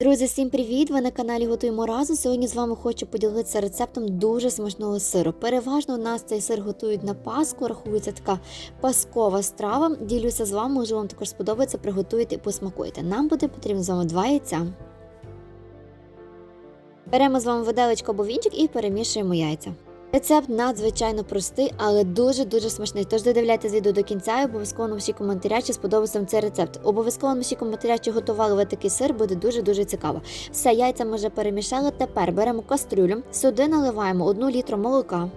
Друзі, всім привіт! Ви на каналі Готуємо разом. Сьогодні з вами хочу поділитися рецептом дуже смачного сиру. Переважно у нас цей сир готують на Пасху, рахується така паскова страва. Ділюся з вами, може вам також сподобається, приготуйте і посмакуєте. Нам буде потрібно з вами два яйця. Беремо з вами виделечко або вінчик і перемішуємо яйця. Рецепт надзвичайно простий, але дуже-дуже смачний. Тож додивляйтесь відео до кінця і обов'язково напишіть коментаря, чи сподобався вам цей рецепт. Обов'язково напишіть коментаря, чи готували ви такий сир, буде дуже-дуже цікаво. Все, яйця ми вже перемішали. Тепер беремо кастрюлю, сюди наливаємо 1 літру молока.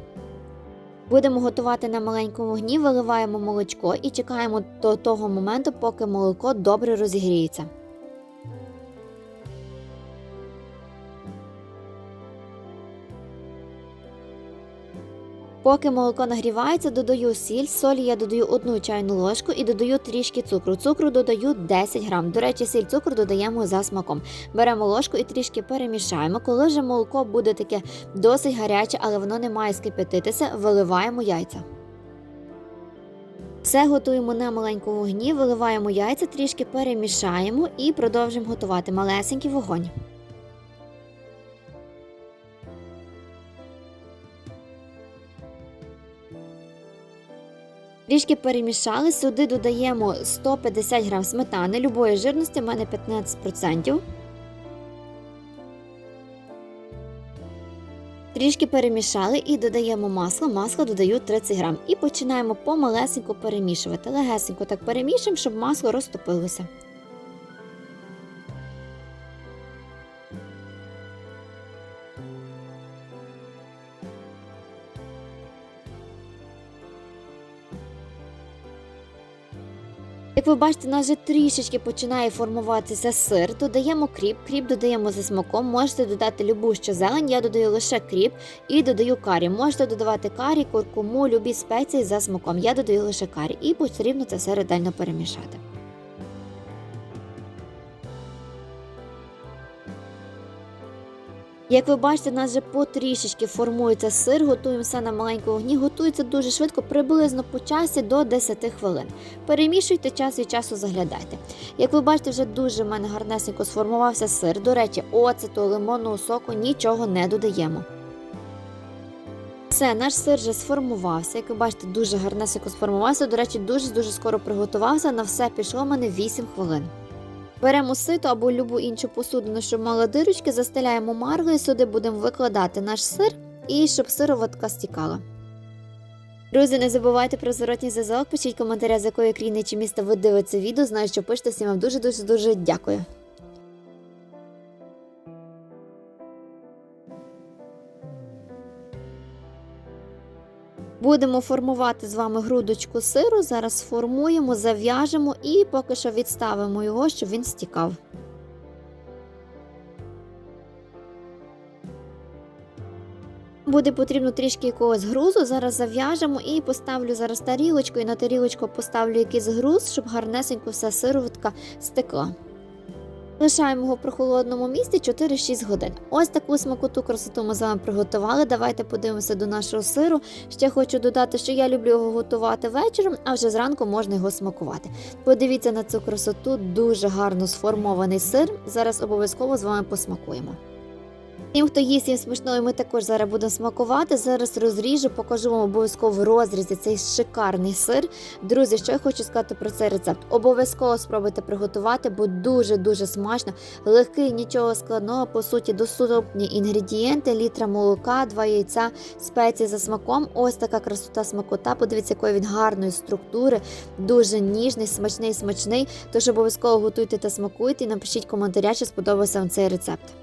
Будемо готувати на маленькому вогні, виливаємо молочко і чекаємо до того моменту, поки молоко добре розігріється. Поки молоко нагрівається, додаю сіль, солі я додаю одну чайну ложку і додаю трішки цукру. Цукру додаю 10 грам. До речі, сіль цукру додаємо за смаком. Беремо ложку і трішки перемішаємо. Коли вже молоко буде таке досить гаряче, але воно не має скипятитися, виливаємо яйця. Все готуємо на маленькому вогні, виливаємо яйця, трішки перемішаємо і продовжуємо готувати малесенький вогонь. Трішки перемішали, сюди додаємо 150 грам сметани любої жирності, в мене 15%. Трішки перемішали і додаємо масло. Масло додаю 30 грам. І починаємо помалесенько перемішувати. Легесенько так перемішуємо, щоб масло розтопилося. Як ви бачите, у нас вже трішечки починає формуватися сир. Додаємо кріп, кріп додаємо за смаком. Можете додати любу ще зелень, я додаю лише кріп і додаю карі. Можете додавати карі, куркуму, любі спеції за смаком. Я додаю лише карі і потрібно це все ретельно перемішати. Як ви бачите, у нас вже потрішечки формується сир, готуємо все на маленькому вогні, готується дуже швидко, приблизно по часі до 10 хвилин. Перемішуйте час від часу заглядайте. Як ви бачите, вже дуже в мене гарнесенько сформувався сир. До речі, оцету, лимонного соку нічого не додаємо. Все, наш сир вже сформувався. Як ви бачите, дуже гарнесенько сформувався. До речі, дуже-дуже скоро приготувався. На все пішло в мене 8 хвилин. Беремо сито або любу іншу посудину, щоб мала дирочки, застеляємо марлею, сюди будемо викладати наш сир і щоб сироватка стікала. Друзі, не забувайте про зворотній зв'язок, пишіть коментаря, з якої країни чи міста ви дивитеся відео. Знаю, що пишете, всім вам дуже-дуже дуже дякую. Будемо формувати з вами грудочку сиру. Зараз формуємо, зав'яжемо і поки що відставимо його, щоб він стікав. Буде потрібно трішки якогось грузу. Зараз зав'яжемо і поставлю зараз тарілочку, і на тарілочку поставлю якийсь груз, щоб гарнесенько вся сироватка стекла. Лишаємо його в прохолодному місці 4-6 годин. Ось таку смакоту красоту ми з вами приготували. Давайте подивимося до нашого сиру. Ще хочу додати, що я люблю його готувати вечором, а вже зранку можна його смакувати. Подивіться на цю красоту, дуже гарно сформований сир. Зараз обов'язково з вами посмакуємо. Тим, хто їсть їм смачно, ми також зараз будемо смакувати. Зараз розріжу, покажу вам обов'язково в розрізі цей шикарний сир. Друзі, що я хочу сказати про цей рецепт? Обов'язково спробуйте приготувати, бо дуже-дуже смачно, легкий, нічого складного. По суті, доступні інгредієнти, літра молока, два яйця, спеції за смаком. Ось така красота смакота. Подивіться, якої він гарної структури, дуже ніжний, смачний, смачний. Тож обов'язково готуйте та смакуйте і напишіть коментаря, чи сподобався вам цей рецепт.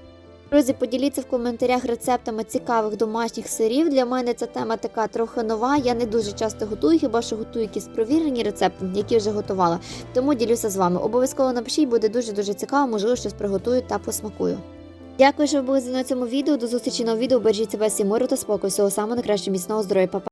Друзі, поділіться в коментарях рецептами цікавих домашніх сирів. Для мене ця тема така трохи нова. Я не дуже часто готую, хіба що готую якісь провірені рецепти, які вже готувала. Тому ділюся з вами. Обов'язково напишіть, буде дуже дуже цікаво, можливо, щось приготую та посмакую. Дякую, що ви були на цьому відео. До зустрічі на відео. Бережіть себе всі миру та спокою. Всього самого найкращого міцного здоров'я. Па-па.